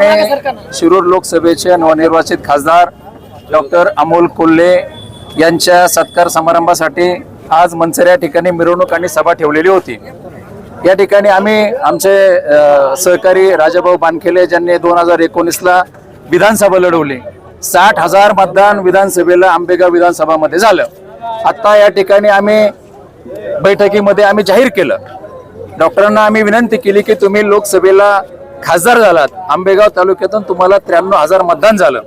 शिरूर लोकसभेचे नवनिर्वाचित खासदार डॉक्टर अमोल कोल्हे यांच्या सत्कार समारंभासाठी आज मनसर या ठिकाणी मिरवणूक आणि सभा ठेवलेली होती. या ठिकाणी आम्ही आमचे सहकारी राजाभाऊ बानखेले ज्यांनी दोन हजार एकोणीसला विधानसभा लढवली साठ हजार मतदान विधानसभेला आंबेगाव विधानसभामध्ये झालं. आत्ता या ठिकाणी आम्ही बैठकीमध्ये आम्ही जाहीर केलं. डॉक्टरांना आम्ही विनंती केली की तुम्ही लोकसभेला खासदार झालात. आंबेगाव तालुक्यातून तुम्हाला त्र्याण्णव हजार मतदान झालं.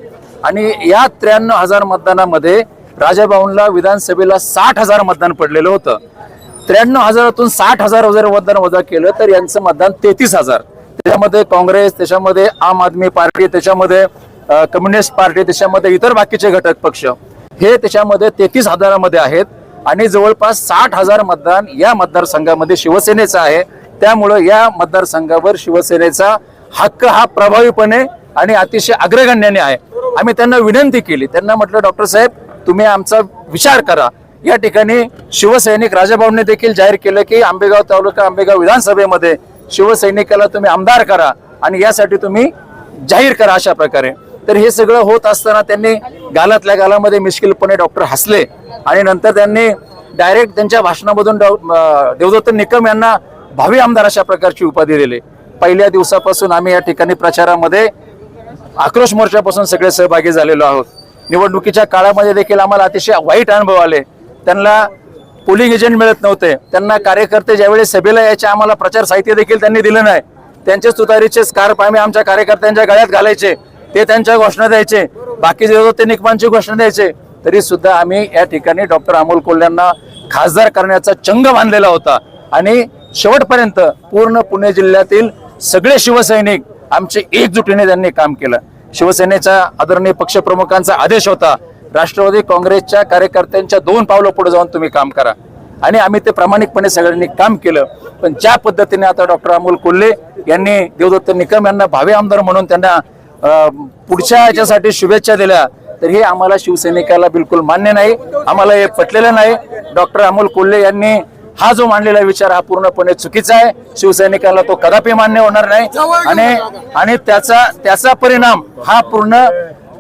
आणि या त्र्याण्णव हजार मतदानामध्ये राजाभाऊनला विधानसभेला साठ हजार मतदान पडलेलं होतं. त्र्याण्णव हजारातून साठ हजार जर मतदान वजा केलं तर यांचं मतदान तेहतीस हजार. त्याच्यामध्ये काँग्रेस त्याच्यामध्ये आम आदमी पार्टी त्याच्यामध्ये कम्युनिस्ट पार्टी त्याच्यामध्ये इतर बाकीचे घटक पक्ष. हे त्याच्यामध्ये तेहतीस हजारामध्ये आहेत. आणि जवळपास साठ हजार मतदान या मतदारसंघामध्ये शिवसेनेचं आहे. त्यामुळं या मतदारसंघावर शिवसेनेचा हक्क हा प्रभावीपणे आणि अतिशय अग्रगण्याने आहे. आम्ही त्यांना विनंती केली. त्यांना म्हटलं डॉक्टर साहेब तुम्ही आमचा विचार करा. या ठिकाणी शिवसैनिक राजाभाऊने देखील जाहीर केलं की आंबेगाव तालुका आंबेगाव विधानसभेमध्ये शिवसैनिकाला तुम्ही आमदार करा आणि यासाठी तुम्ही जाहीर करा अशा प्रकारे. तर हे सगळं होत असताना त्यांनी गालातल्या गालामध्ये मिश्किलपणे डॉक्टर हसले आणि नंतर त्यांनी डायरेक्ट त्यांच्या भाषणामधून देवदत्त निकम यांना भावी आमदार अशा प्रकारची उपाधी दिली. पहिल्या दिवसापासून आम्ही या ठिकाणी प्रचारामध्ये आक्रोश मोर्चापासून सगळे सहभागी झालेलो आहोत. निवडणुकीच्या काळामध्ये देखील आम्हाला अतिशय वाईट अनुभव आले. त्यांना पोलिंग एजंट मिळत नव्हते. त्यांना कार्यकर्ते ज्यावेळी सभेला यायचे आम्हाला प्रचार साहित्य देखील त्यांनी दिलं नाही. त्यांचे तुतारीचे स्कार्प आम्ही आमच्या कार्यकर्त्यांच्या गळ्यात घालायचे. ते त्यांच्या घोषणा द्यायचे. बाकी जे होते ते निकमांची घोषणा द्यायचे. तरी सुद्धा आम्ही या ठिकाणी डॉक्टर अमोल कोल्ह्यांना खासदार करण्याचा चंग बांधलेला होता. आणि शेवटपर्यंत पूर्ण पुणे जिल्ह्यातील सगळे शिवसैनिक आमचे एकजुटीने त्यांनी काम केलं. शिवसेनेच्या आदरणीय पक्षप्रमुखांचा आदेश होता राष्ट्रवादी काँग्रेसच्या कार्यकर्त्यांच्या दोन पावलं पुढे जाऊन तुम्ही काम करा. आणि आम्ही ते प्रामाणिकपणे सगळ्यांनी काम केलं. पण ज्या पद्धतीने आता डॉक्टर अमोल कोल्हे यांनी देवदत्त निकम यांना भावे आमदार म्हणून त्यांना पुढच्या याच्यासाठी शुभेच्छा दिल्या तर हे आम्हाला शिवसैनिकाला बिलकुल मान्य नाही. आम्हाला हे पटलेलं नाही. डॉक्टर अमोल कोल्हे यांनी हा जो मांडलेला विचार हा पूर्णपणे चुकीचा आहे. शिवसैनिकाला तो कदापि मान्य होणार नाही. आणि आणि त्याचा त्याचा परिणाम हा पूर्ण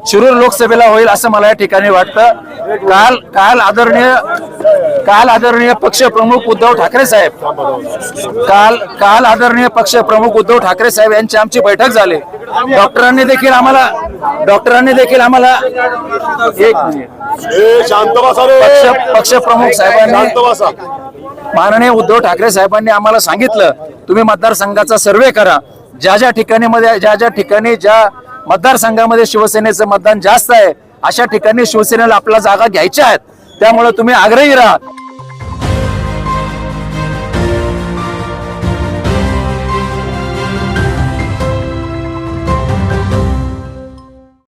शिरूर लोकसभेला होईल असं मला या ठिकाणी वाटतं. काल काल आदरणीय काल आदरणीय पक्ष प्रमुख उद्धव ठाकरे साहेब काल काल आदरणीय पक्ष प्रमुख उद्धव ठाकरे साहेब यांची आमची बैठक झाली. डॉक्टरांनी देखील आम्हाला डॉक्टरांनी देखील आम्हाला एक पक्ष पक्ष प्रमुख साहेबांनी माननीय उद्धव ठाकरे साहेबांनी आम्हाला सांगितलं तुम्ही मतदारसंघाचा सर्वे करा. ज्या ज्या ठिकाणी मध्ये ज्या ज्या ठिकाणी ज्या मतदारसंघामध्ये शिवसेनेचं मतदान जास्त आहे अशा ठिकाणी शिवसेनेला आपल्या जागा घ्यायच्या आहेत. त्यामुळे तुम्ही आग्रही राहा.